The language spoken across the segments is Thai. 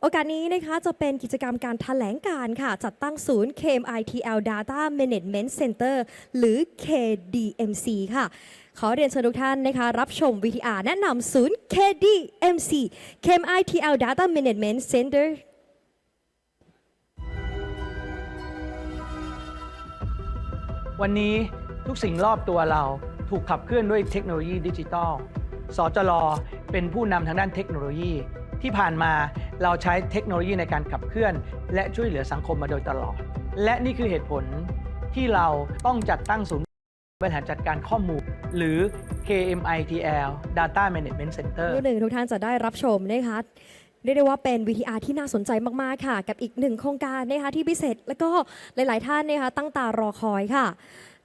โอกาสนี้นะคะจะเป็นกิจกรรมการแถลงการค่ะ จัดตั้งศูนย์ KMITL Data Management Center หรือ KDMC ค่ะ ขอเรียนเชิญทุกท่านนะคะ รับชม VTR แนะนำศูนย์ KDMC KMITL Data Management Center วันนี้ทุกสิ่งรอบตัวเราถูกขับเคลื่อนด้วยเทคโนโลยีดิจิทัลสจลเป็นผู้นำทางด้านเทคโนโลยี ที่ผ่านมาเราใช้เทคโนโลยีในการขับเคลื่อน และช่วยเหลือสังคมมาโดยตลอด และนี่คือเหตุผลที่เราต้องจัดตั้งศูนย์บริหารจัดการข้อมูล หรือ KMITL Data Management Center รุ่นหนึ่งทุกท่านจะได้รับชมนะคะเรียกได้ว่าเป็น VTR ที่น่าสนใจมาก ๆ ค่ะ กับอีกหนึ่งโครงการนะคะที่พิเศษ แล้วก็หลาย ๆ ท่านนะคะตั้งตารอคอยค่ะ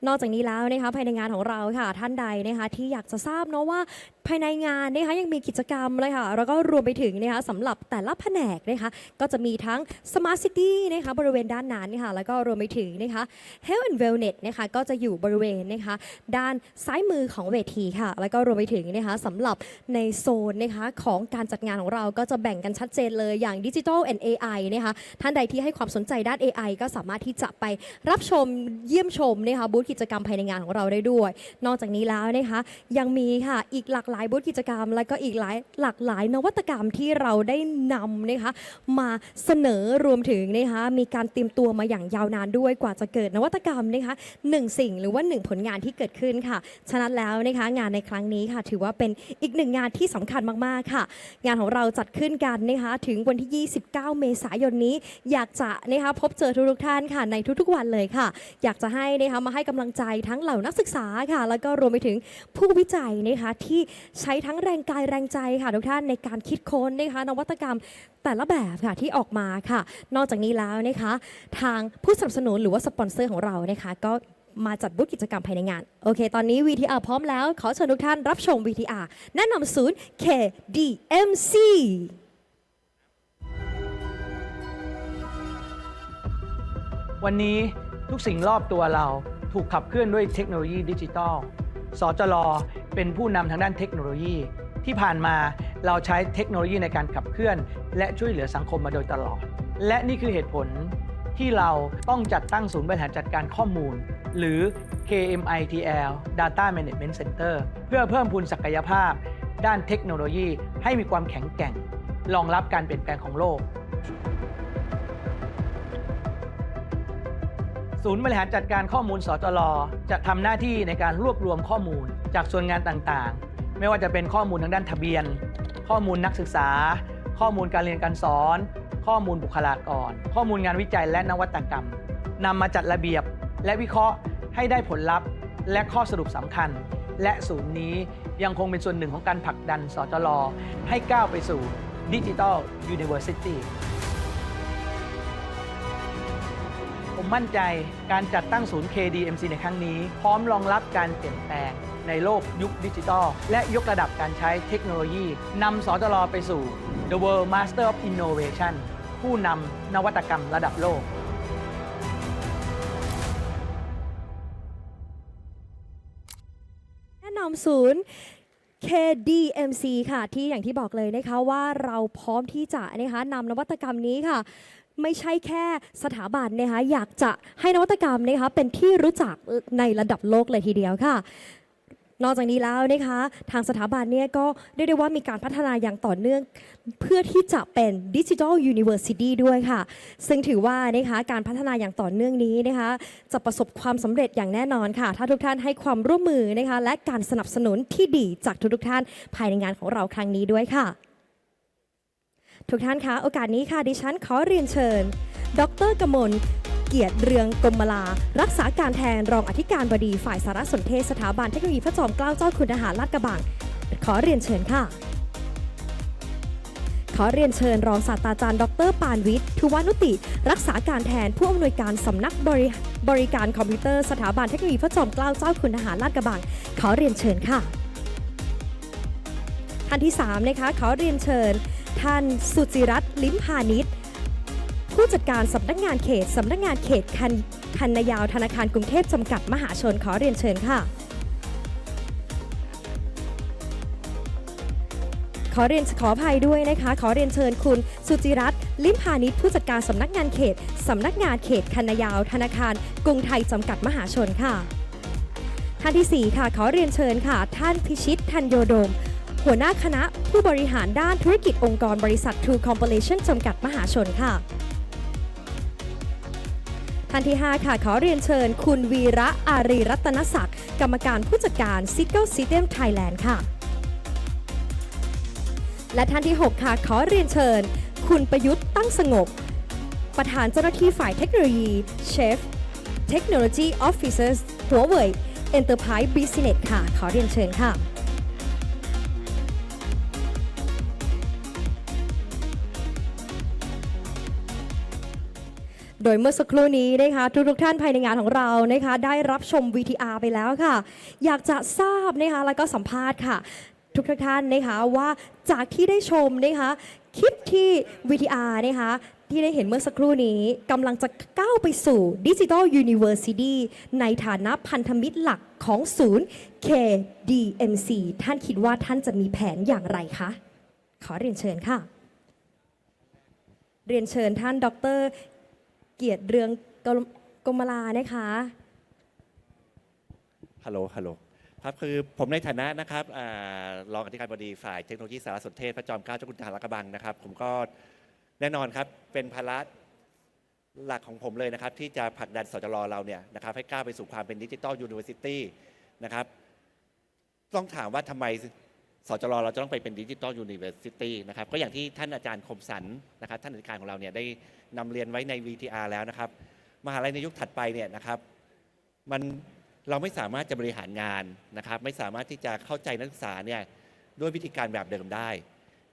นอกจากนี้แล้วนะคะภายในงานของเราค่ะ ท่านใดนะคะที่อยากจะทราบเนาะว่าภายในงานนะคะยังมีกิจกรรมเลยค่ะแล้วก็รวมไปถึงนะคะสำหรับแต่ละแผนกนะคะก็จะมีทั้ง Smart City นะคะบริเวณด้านนั้นค่ะแล้วก็รวมไปถึงนะคะ Health and Wellness นะคะก็จะอยู่บริเวณนะคะด้านซ้ายมือของเวทีค่ะ แล้วก็รวมไปถึงนะคะสำหรับในโซนนะคะของการจัดงานของเราก็จะแบ่งกันชัดเจนเลยอย่าง Digital and AI นะคะท่านใดที่ให้ความสนใจด้าน AI ก็สามารถที่จะไปรับชมเยี่ยมชมนะคะบูธกิจกรรมภายในงานของเราได้ด้วย นอกจากนี้แล้วนะคะ ยังมีค่ะอีกหลากหลายบูธกิจกรรม และก็อีกหลายหลากหลายนวัตกรรมที่เราได้นำนะคะ มาเสนอรวมถึงนะคะมีการเตรียมตัวมาอย่างยาวนานด้วยกว่าจะเกิดนวัตกรรมนะคะหนึ่งสิ่งหรือว่าหนึ่งผลงานที่เกิดขึ้นค่ะ ฉะนั้นแล้วนะคะงานในครั้งนี้ค่ะ ถือว่าเป็นอีกหนึ่งงานที่สำคัญมากๆค่ะ งานของเราจัดขึ้นกันนะคะถึงวันที่ 29 เมษายนนี้ อยากจะนะคะพบเจอทุกๆท่านค่ะในทุกๆวันเลยค่ะ อยากจะให้นะคะมาให้กำลังใจทั้งเหล่านักศึกษาค่ะ แล้วก็รวมไปถึงผู้วิจัยนะคะ ที่ใช้ทั้งแรงกายแรงใจค่ะทุกท่านในการคิดค้นนะคะนวัตกรรมแต่ละแบบค่ะที่ออกมาค่ะ นอกจากนี้แล้วนะคะ ทางผู้สนับสนุนหรือว่าสปอนเซอร์ของเรานะคะ ก็มาจัดบูธกิจกรรมภายในงาน โอเค ตอนนี้ VTR พร้อมแล้ว ขอเชิญทุกท่านรับชม VTR แนะนำศูนย์ KDMC วันนี้ทุกสิ่งรอบตัวเรา ถูกขับเคลื่อนด้วยเทคโนโลยีดิจิทัลสจลเป็นผู้นำทางด้านเทคโนโลยี ที่ผ่านมาเราใช้เทคโนโลยีในการขับเคลื่อน และช่วยเหลือสังคมมาโดยตลอด และนี่คือเหตุผลที่เราต้องจัดตั้งศูนย์บริหารจัดการข้อมูล หรือ KMITL Data Management Center เพื่อเพิ่มพูนศักยภาพ ด้านเทคโนโลยีให้มีความแข็งแกร่ง รองรับการเปลี่ยนแปลงของโลก ศูนย์บริหารจัดการข้อมูลสจลจะทำหน้าที่ในการรวบรวมข้อมูลจากส่วนงานต่างๆ ไม่ว่าจะเป็นข้อมูลทางด้านทะเบียน ข้อมูลนักศึกษา ข้อมูลการเรียนการสอน ข้อมูลบุคลากร ข้อมูลงานวิจัยและนวัตกรรมนำมาจัดระเบียบ และวิเคราะห์ให้ได้ผลลัพธ์ และข้อสรุปสำคัญ และศูนย์นี้ยังคงเป็นส่วนหนึ่งของการผลักดันสจลให้ก้าวไปสู่ดิจิทัลยูนิเวอร์ซิตี้ มั่นใจการจัดตั้งศูนย์ KDMC ในครั้งนี้ พร้อมรองรับการเปลี่ยนแปลงในโลกยุคดิจิทัล และยกระดับการใช้เทคโนโลยีนำสจลไปสู่ The World Master of Innovation ผู้นำนวัตกรรมระดับโลกแนะนำศูนย์ KDMC ค่ะที่อย่างที่บอกเลยนะคะว่าเราพร้อมที่จะนะคะนำนวัตกรรมนี้ค่ะ ไม่ใช่แค่สถาบันนะคะอยากจะให้นวัตกรรมนะคะเป็นที่รู้จักในระดับโลกเลยทีเดียวค่ะนอกจากนี้แล้วนะคะทางสถาบันเนี่ยก็เรียกได้ว่ามีการพัฒนาอย่างต่อเนื่องเพื่อที่จะเป็นดิจิทัลยูนิเวอร์ซิตี้ด้วยค่ะ ซึ่งถือว่านะคะการพัฒนาอย่างต่อเนื่องนี้นะคะ จะประสบความสำเร็จอย่างแน่นอนค่ะ ถ้าทุกท่านให้ความร่วมมือนะคะและการสนับสนุนที่ดีจากทุกๆท่านภายในงานของเราครั้งนี้ด้วยค่ะ ทุกท่านคะโอกาสนี้ค่ะดิฉันขอเรียนเชิญ ดรกมลเกียรติเรืองกรมลา รักษาการแทนรองอธิการบดีฝ่ายสารสนเทศสถาบันเทคโนโลยีพระจอมเกล้าเจ้าคุณทหารลาดกระบัง ขอเรียนเชิญค่ะ ขอเรียนเชิญรองศาสตราจารย์ ดรปานวิทย์ทุวานุติ รักษาการแทนผู้อำนวยการสำนักบริบริการคอมพิวเตอร์สถาบันเทคโนโลยีพระจอมเกล้าเจ้าคุณทหารลาดกระบัง ขอเรียนเชิญค่ะท่านที่3นะคะขอเรียนเชิญ ท่านสุจิรัตน์ลิ้มพาณิชย์ผู้จัดการสำนักงานเขตสำนักงานเขตคันคันนายาวธนาคารกรุงเทพจำกัดมหาชนขอเรียนเชิญค่ะ ขอเรียนขออภัยด้วยนะคะ ขอเรียนเชิญคุณ สุจิรัตน์ลิมพานิชผู้จัดการสำนักงานเขตสำนักงานเขตคันนายาวธนาคารกรุงไทยจำกัดมหาชนค่ะ ท่านทีสี่4 ค่ะ ขอเรียนเชิญค่ะ ท่านพิชิตทันโยดม หัวหน้าคณะผู้บริหารด้านธุรกิจองค์กรบริษัท True Compilation จำกัดมหาชนค่ะ ท่านที่ 5 ค่ะ ขอเรียนเชิญ คุณวีระอารีรัตนศักดิ์กรรมการผู้จัดการ s i g l e System Thailand ค่ะ และท่านที่ 6 ค่ะ ขอเรียนเชิญ คุณประยุทธ์ตั้งสงบ ประธานเจ้าหน้าที่ฝ่ายเทคโนโลยี Chef Technology Officers หัวเว่ย Enterprise Business ค่ะ ขอเรียนเชิญค่ะ โดยเมื่อสักครู่นี้นะคะทุกทุกๆท่านภายในงานของเรานะคะได้รับชม VTR ไปแล้วค่ะ อยากจะทราบนะคะแล้วก็สัมภาษณ์ค่ะทุกทุกๆท่านนะคะว่าจากที่ได้ชมนะคะคลิปที่ VTR นะคะที่ได้เห็นเมื่อสักครู่นี้กำลังจะก้าวไปสู่ดิจิ t a ลยูนิเวอร์ซิตี้ในฐานะพันธมิตรหลักของศูนย์ KDMC ท่านคิดว่าท่านจะมีแผนอย่างไรคะ ขอเรียนเชิญค่ะ เรียนเชิญท่านดร เกียรติเรืองกลกมลานะคะฮัลโหลฮัลโหลครับคือผมในฐานะนะครับอรองอธิการบดีฝ่ายเทคโนโลยีสารสนเทศพระจอมเกล้าเจ้าคุณทหารกระบังนะครับ ผมก็แน่นอนครับเป็นภาระหลักของผมเลยนะครับ ที่จะผลักดันสจรเราเนี่ยนะครับให้ก้าวไปสู่ความเป็นดิจิทัลยูนิเวอร์ซิตี้นะครับ ต้องถามว่าทำไม สจรเราจะต้องไปเป็นดิจิทัลยูนิเวอร์ซิตี้นะครับก็อย่างที่ท่านอาจารย์คมสันนะครับท่านอธิการของเราเนี่ยได้นำเรียนไว้ใน VTR แล้วนะครับ มหาลัยในยุคถัดไปเนี่ยนะครับมันเราไม่สามารถจะบริหารงานนะครับ ไม่สามารถที่จะเข้าใจนักศึกษาเนี่ยด้วยวิธีการแบบเดิมได้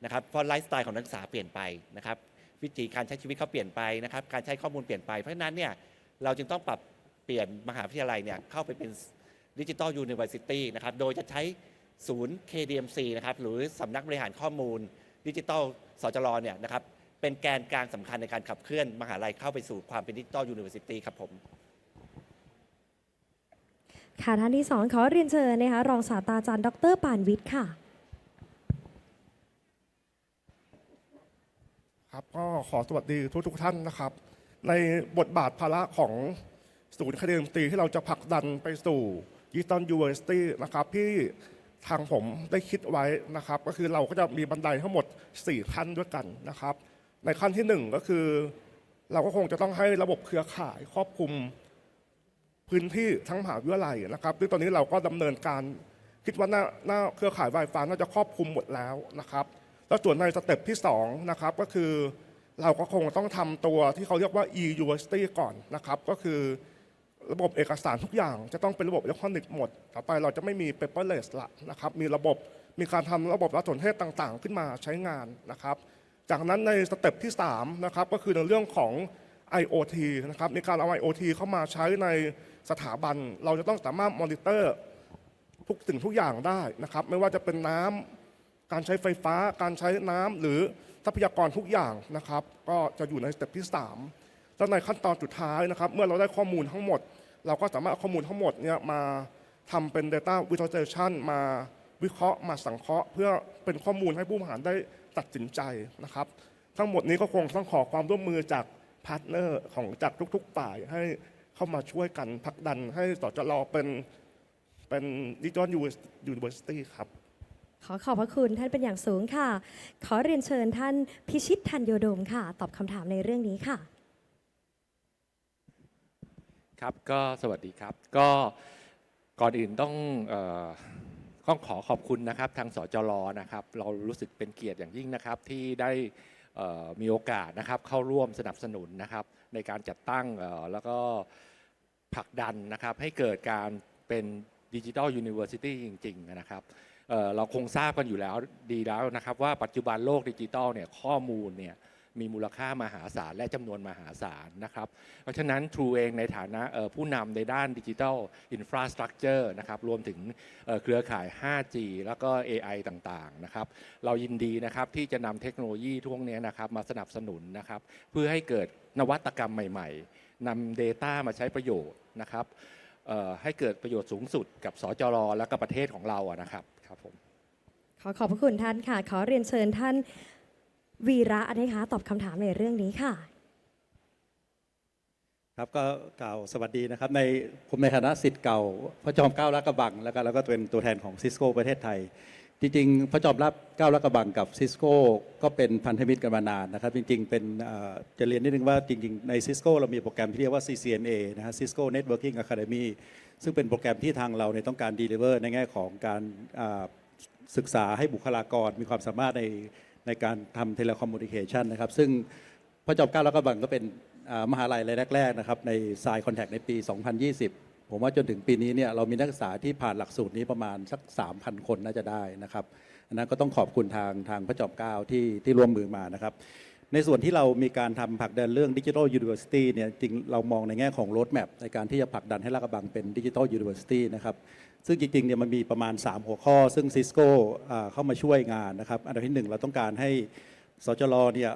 นะครับเพราะไลฟ์สไตล์ของนักศึกษาเปลี่ยนไปนะครับ วิธีการใช้ชีวิตเขาเปลี่ยนไปนะครับ การใช้ข้อมูลเปลี่ยนไปเพราะฉะนั้นเนี่ยเราจึงต้องปรับเปลี่ยนมหาวิทยาลัยเนี่ยเข้าไปเป็นดิจิ t a ลยูนิเวอร์ซิตี้นะครับโดยจะใช้ ศูนย์ KDMC นะครับหรือสำนักบริหารข้อมูล ดิจิ t a ลสจรเนี่ยนะครับเป็นแกนกลางสำคัญในการขับเคลื่อนมหาลัยเข้าไปสู่ความเป็นดิจิ t a ลยูนิเวอร์ซิตี้ครับผม ค่ะท่านที่สองขอเรียนเชิญนะคะรองศาสตราจารย์ดรปานวิทย์ค่ะ ครับก็ขอสวัสดีทุกทุกๆท่านนะครับ ในบทบาทภาระของศูนย์คดีดนตรีที่เราจะผลักดันไปสู่ยิตันยูเวอร์ซิตี้นะครับที่ ทางผมได้คิดไว้นะครับ ก็คือเราก็จะมีบันไดทั้งหมด 4 ขั้นด้วยกันนะครับ ในขั้นที่ 1 ก็คือ เราก็คงจะต้องให้ระบบเครือข่ายครอบคลุมพื้นที่ทั้งมหาวิทยาลัยนะครับซึ่งตอนนี้เราก็ดำเนินการคิดว่าหน้าหน้าเครือข่าย Wi-Fi น่าจะครอบคลุมหมดแล้วนะครับ แล้วส่วนในสเต็ปที่2นะครับก็คือเราก็คงต้องทำตัวที่เขาเรียกว่า e-university ก่อนนะครับ ก็คือ ระบบเอกสารทุกอย่างจะต้องเป็นระบบอิเล็กทรอนิกส์หมด ต่อไปเราจะไม่มี paperless ละนะครับ มีระบบมีการทำระบบรัฐสนเทศต่างๆ ขึ้นมาใช้งานนะครับ จากนั้นในสเต็ปที่3นะครับก็คือในเรื่องของ IoT นะครับมีการเอา IoT เข้ามาใช้ในสถาบัน เราจะต้องสามารถมอนิเตอร์ทุกสิ่งทุกอย่างได้นะครับ ไม่ว่าจะเป็นน้ำการใช้ไฟฟ้า การใช้น้ำหรือทรัพยากรทุกอย่างนะครับ ก็จะอยู่ในสเต็ปที่3แล้วในขั้นตอนสุดท้ายนะครับ เมื่อเราได้ข้อมูลทั้งหมด เราก็สามารถเอาข้อมูลทั้งหมดเนี่ยมาทำเป็น Data Visualization มาวิเคราะห์มาสังเคราะห์ เพื่อเป็นข้อมูลให้ผู้บริหารได้ตัดสินใจนะครับ ทั้งหมดนี้ก็คงต้องขอความร่วมมือจากพาร์ทเนอร์ของจากทุกๆฝ่ายให้เข้ามาช่วยกันผลักดันให้สจรเป็นเป็นดิจิทัลยูนิเวอร์ซิตี้ครับ ขอขอบพระคุณท่านเป็นอย่างสูงค่ะ ขอเรียนเชิญท่านพิชิตทันโยดมค่ะ ตอบคำถามในเรื่องนี้ค่ะ ครับก็สวัสดีครับ ก็ก่อนอื่นต้องต้องขอขอบคุณนะครับทางสจรนะครับ เรารู้สึกเป็นเกียรติอย่างยิ่งนะครับที่ได้มีโอกาสนะครับเข้าร่วมสนับสนุนนะครับ ในการจัดตั้งแล้วก็ผลักดันนะครับให้เกิดการเป็นดิจิทัลยูนิเวอร์ซิตี้จริง ๆ นะครับเราคงทราบกันอยู่แล้วดีแล้วนะครับ ว่าปัจจุบันโลกดิจิทัลเนี่ยข้อมูลเนี่ย มีมูลค่ามหาศาลและจำนวนมหาศาลนะครับ เพราะฉะนั้น True เองในฐานะผู้นำในด้านดิจิทัลอินฟราสตรักเจอร์นะครับรวมถึงเครือข่าย 5G แล้วก็ AI ต่างๆนะครับเรายินดีนะครับที่จะนำเทคโนโลยีทุกนี้นะครับมาสนับสนุนนะครับเพื่อให้เกิดนวัตกรรมใหม่ๆนำ Data มาใช้ประโยชน์นะครับให้เกิดประโยชน์สูงสุดกับสจรและก็ประเทศของเราอะนะครับครับผมขอขอบพระคุณท่านค่ะ ขอเรียนเชิญท่าน วีระนะคะตอบคำถามในเรื่องนี้ค่ะ ครับก็กล่าวสวัสดีนะครับในผมในฐานะสิทธิ์เก่า พระจอมเกล้าลาดกระบังแล้วก็แล้วก็เป็นตัวแทนของซิสโก้ประเทศไทย จริงๆ พระจอมรับเกล้าลาดกระบังกับซิสโก้ก็เป็นพันธมิตรกันมานานนะครับ จริง ๆ เป็นจะเรียนนิดนึงว่าจริง ๆ ในซิสโก้เรามีโปรแกรมที่เรียกว่า CCNA นะฮะ Cisco Networking Academy ซึ่งเป็นโปรแกรมที่ทางเราเนี่ยต้องการ deliver ในแง่ของการศึกษาให้บุคลากรมีความสามารถใน ในการทำเทเลคอมมูนิเคชันนะครับ ซึ่งพระจอมเกล้าแล้วก็บังก็เป็นอ่ามหาลัยรายแรกๆนะครับในสายคอนแทคในปี 2020 ผมว่าจนถึงปีนี้เนี่ยเรามีนักศึกษาที่ผ่านหลักสูตรนี้ประมาณสัก 3,000 คนน่าจะได้นะครับอันนั้นก็ต้องขอบคุณทางทางพระจอมเกล้าที่ที่ร่วมมือมานะครับ ในส่วนที่เรามีการทำผลักดันเรื่องดิจิทัลยูนิเวอร์ซิตี้เนี่ยจริงเรามองในแง่ของโรดแมพในการที่จะผลักดันให้ลาดกระบังเป็นดิจิทัลยูนิเวอร์ซิตี้นะครับซึ่งจริงๆเนี่ยมันมีประมาณ 3 หัวข้อ ซึ่งซิสโก้เข้ามาช่วยงานนะครับอันดับที่หนึ่งเราต้องการให้สจรเนี่ย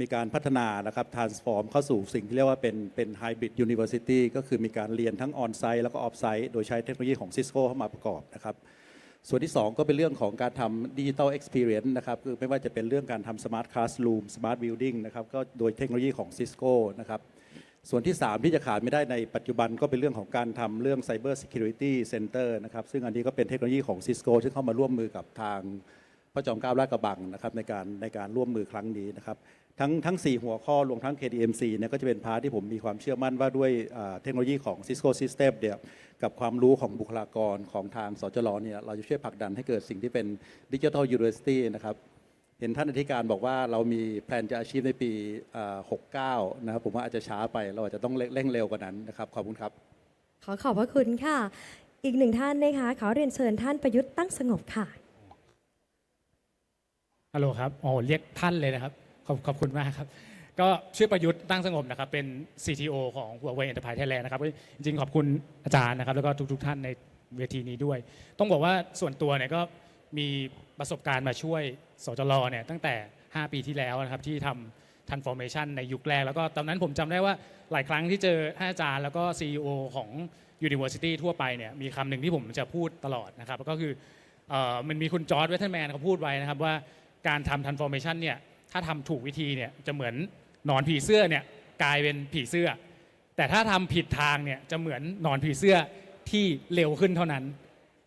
มีการพัฒนานะครับ transform เข้าสู่สิ่งที่เรียกว่าเป็นเป็น hybrid university ก็คือมีการเรียนทั้ง on site แล้วก็ off site โดยใช้เทคโนโลยีของ Cisco เข้ามาประกอบนะครับ ส่วนที่ 2 ก็เป็นเรื่องของการทำดิจิทัลเอ็กซ์เพรียนะครับคือไม่ว่าจะเป็นเรื่องการทำสมาร์ทคลาส o ูมสมาร์ทบิลดิ่งนะครับก็โดยเทคโนโลยีของ Cisco นะครับส่วนที่ 3 ที่จะขาดไม่ได้ในปัจจุบันก็เป็นเรื่องของการทำเรื่อง Cyber Security Center นะครับซึ่งอันนี้ก็เป็นเทคโนโลยีของ Cisco ที่เข้ามาร่วมมือกับทางพระจอมเกล้าลาดกระบังนะครับในการในการร่วมมือครั้งนี้นะครับ ทั้งทั้ง 4 หัวข้อรวมทั้ง KDMC เนี่ยก็จะเป็นพาร์ทที่ผมมีความเชื่อมั่นว่าด้วยอ่าเทคโนโลยีของ Cisco System เนี่ยกับความรู้ของบุคลากรของทางสจรเนี่ยเราจะช่วยผลักดันให้เกิดสิ่งที่เป็น Digital University นะครับเห็นท่านอธิการบอกว่าเรามีแผนจะอาชีพในปีอ่า69 นะครับผมว่าอาจจะช้าไปเราอาจจะต้องเร่งเร็วกว่านั้นนะครับขอบคุณครับ ขอขอบพระคุณค่ะ อีกหนึ่งท่านนะคะขอเรียนเชิญท่านประยุทธ์ตั้งสงบค่ะฮัลโหลครับโอ้เรียกท่านเลยนะครับ ขอบขอบคุณมากครับ ก็ชื่อประยุทธ์ตั้งสงบนะครับ เป็น CTO ของ Huawei Enterprise Thailand นะครับจริงๆ ขอบคุณอาจารย์นะครับ แล้วก็ทุกๆ ท่านในเวทีนี้ด้วย ต้องบอกว่าส่วนตัวเนี่ยก็มีประสบการณ์มาช่วยสจรเนี่ยตั้งแต่ 5 ปีที่แล้วนะครับ ที่ทำ transformation ในยุคแรก แล้วก็ตอนนั้นผมจำได้ว่าหลายครั้งที่เจอท่านอาจารย์แล้วก็ CEO ของ University ทั่วไปเนี่ยมีคำหนึ่งที่ผมจะพูดตลอดนะครับ ก็คือเอ่อมันมีคุณจอร์ดเวทเทอร์แมนเขาพูดไว้นะครับว่าการทำ transformation เนี่ย ถ้าทำถูกวิธีเนี่ยจะเหมือนนอนผีเสื้อเนี่ยกลายเป็นผีเสื้อ แต่ถ้าทำผิดทางเนี่ยจะเหมือนนอนผีเสื้อที่เร็วขึ้นเท่านั้น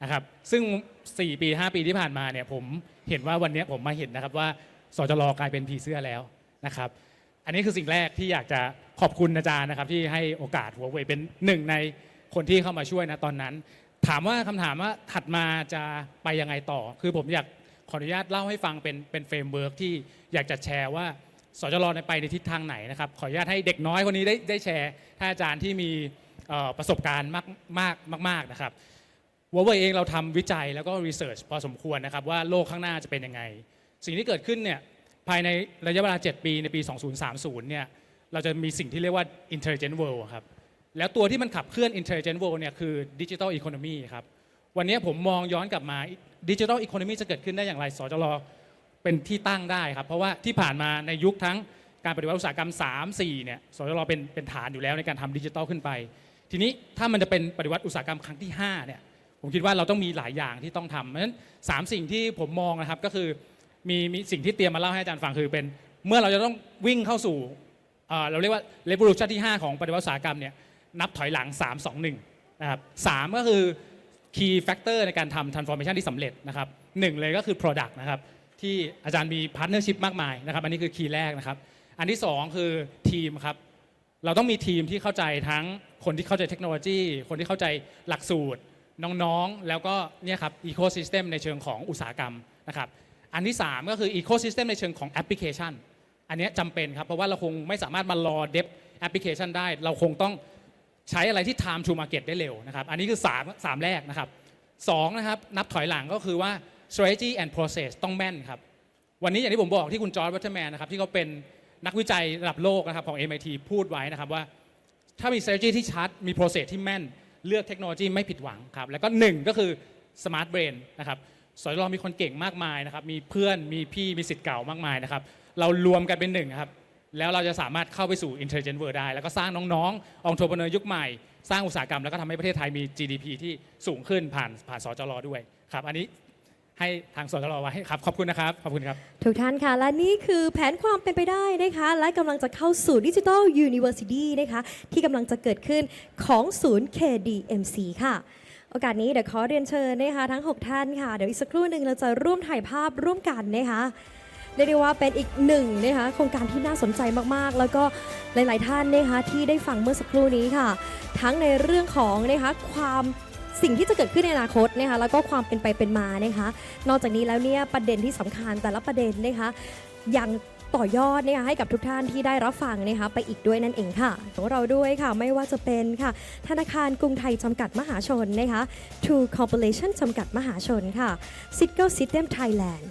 นะครับ ซึ่ง 4 ปี 5 ปีที่ผ่านมาเนี่ยผมเห็นว่าวันนี้ผมมาเห็นนะครับว่าสจรกลายเป็นผีเสื้อแล้วนะครับ อันนี้คือสิ่งแรกที่อยากจะขอบคุณอาจารย์นะครับ ที่ให้โอกาสหัวเว่ยเป็นหนึ่งในคนที่เข้ามาช่วยนะตอนนั้น ถามว่าคำถามว่าถัดมาจะไปยังไงต่อ คือผมอยาก ขออนุญาตเล่าให้ฟังเป็นเป็นเฟรมเวิร์กที่อยากจะแชร์ว่าสจรในไปในทิศทางไหนนะครับ ขออนุญาตให้เด็กน้อยคนนี้ได้ได้แชร์ท่านอาจารย์ที่มีประสบการณ์มากมากมาก ๆนะครับวัวเวเองเราทำวิจัยแล้วก็รีเสิร์ชพอสมควรนะครับว่าโลกข้างหน้าจะเป็นยังไง สิ่งที่เกิดขึ้นเนี่ยภายในระยะเวลา 7 ปีในปี 2030 เนี่ยเราจะมีสิ่งที่เรียกว่า intelligent world ครับแล้วตัวที่มันขับเคลื่อน intelligent world เนี่ยคือ digital economy ครับวันนี้ผมมองย้อนกลับมา digital economy จะเกิดขึ้นได้อย่างไรสจรเป็นที่ตั้งได้ครับ เพราะว่าที่ผ่านมาในยุคทั้งการปฏิวัติอุตสาหกรรม 3 4เนี่ยสจรเป็นเป็นฐานอยู่แล้วในการทำดิจิทัลขึ้นไป ทีนี้ถ้ามันจะเป็นปฏิวัติอุตสาหกรรมครั้งที่5เนี่ยผมคิดว่าเราต้องมีหลายอย่างที่ต้องทำเพราะฉะนั้นสามสิ่งที่ผมมองนะครับก็คือมีมีสิ่งที่เตรียมมาเล่าให้อาจารย์ฟังคือเป็น เมื่อเราจะต้องวิ่งเข้าสู่เราเรียกว่า revolution ที่ 5 ของปฏิวัติอุตสาหกรรมเนี่ยนับถอยหลัง 3 2 1นะครับส คือ key factor ในการทำ transformation ที่สำเร็จนะครับหนึ่งเลยก็คือ product นะครับที่อาจารย์มี partnership มากมายนะครับอันนี้คือ key แรกนะครับ อันที่สองคือทีมครับเราต้องมีทีมที่เข้าใจทั้งคนที่เข้าใจเทคโนโลยี คนที่เข้าใจหลักสูตร น้องๆ แล้วก็เนี่ยครับอีโคซิสเต็มในเชิงของอุตสาหกรรมนะครับอันที่ 3 ก็คืออีโคซิสเต็มในเชิงของแอปพลิเคชัน อันนี้จำเป็นครับ เพราะว่าเราคงไม่สามารถมารอเดฟแอปพลิเคชันได้ เราคงต้อง ใช้อะไรที่ time to market ได้เร็วนะครับ อันนี้คือ3 3แรกนะครับสองนะครับ นับถอยหลังก็คือว่า strategy and process ต้องแม่นครับ วันนี้อย่างที่ผมบอกที่คุณจอร์ดวัตเทอร์แมนนะครับที่เขาเป็นนักวิจัยระดับโลกนะครับของ MIT พูดไว้นะครับว่า ถ้ามี strategy ที่ชัด มี process ที่แม่น เลือกเทคโนโลยีไม่ผิดหวังครับ แล้วก็หนึ่งก็คือ smart brain นะครับสอยรอมีคนเก่งมากมายนะครับ มีเพื่อน มีพี่ มีสิทธิ์เก่ามากมายนะครับ เรารวมกันเป็นหนึ่งครับ แล้วเราจะสามารถเข้าไปสู่ intelligent world ได้ แล้วก็สร้างน้องๆองค์ r e ร e ยุคใหม่ สร้างอุตสาหกรรม แล้วก็ทำให้ประเทศไทยมี GDP ที่สูงขึ้นผ่านผ่านสจรด้วยครับ อันนี้ให้ทางสจรไว้ครับ ขอบคุณนะครับ ขอบคุณครับ ทุกท่านค่ะ และนี่คือแผนความเป็นไปได้นะคะ และกำลังจะเข้าสู่ดิจิทัลยูนิเวอร์ซิตี้นะคะ ที่กำลังจะเกิดขึ้นของศูนย์ KDMC ค่ะโอกาสนี้เดี๋ยวขอเรียนเชิญนะคะทั้ง 6 ท่านค่ะ เดี๋ยวอีกสักครู่หนึ่งเราจะร่วมถ่ายภาพร่วมกันนะคะ รียกได้ว่าเป็นอีกหนึ่งนะคะโครงการที่น่าสนใจมากๆ แล้วก็หลาย ๆ ท่านนะคะที่ได้ฟังเมื่อสักครู่นี้ค่ะ ทั้งในเรื่องของนะคะความสิ่งที่จะเกิดขึ้นในอนาคตนะคะแล้วก็ความเป็นไปเป็นมานะคะ นอกจากนี้แล้วเนี่ยประเด็นที่สำคัญแต่ละประเด็นนะคะยังต่อยอดนะคะให้กับทุกท่านที่ได้รับฟังนะคะไปอีกด้วยนั่นเองค่ะ ของเราด้วยค่ะไม่ว่าจะเป็นค่ะ ธนาคารกรุงไทยจำกัดมหาชนนะคะ True Corporation จำกัดมหาชนค่ะ Citgo System Thailand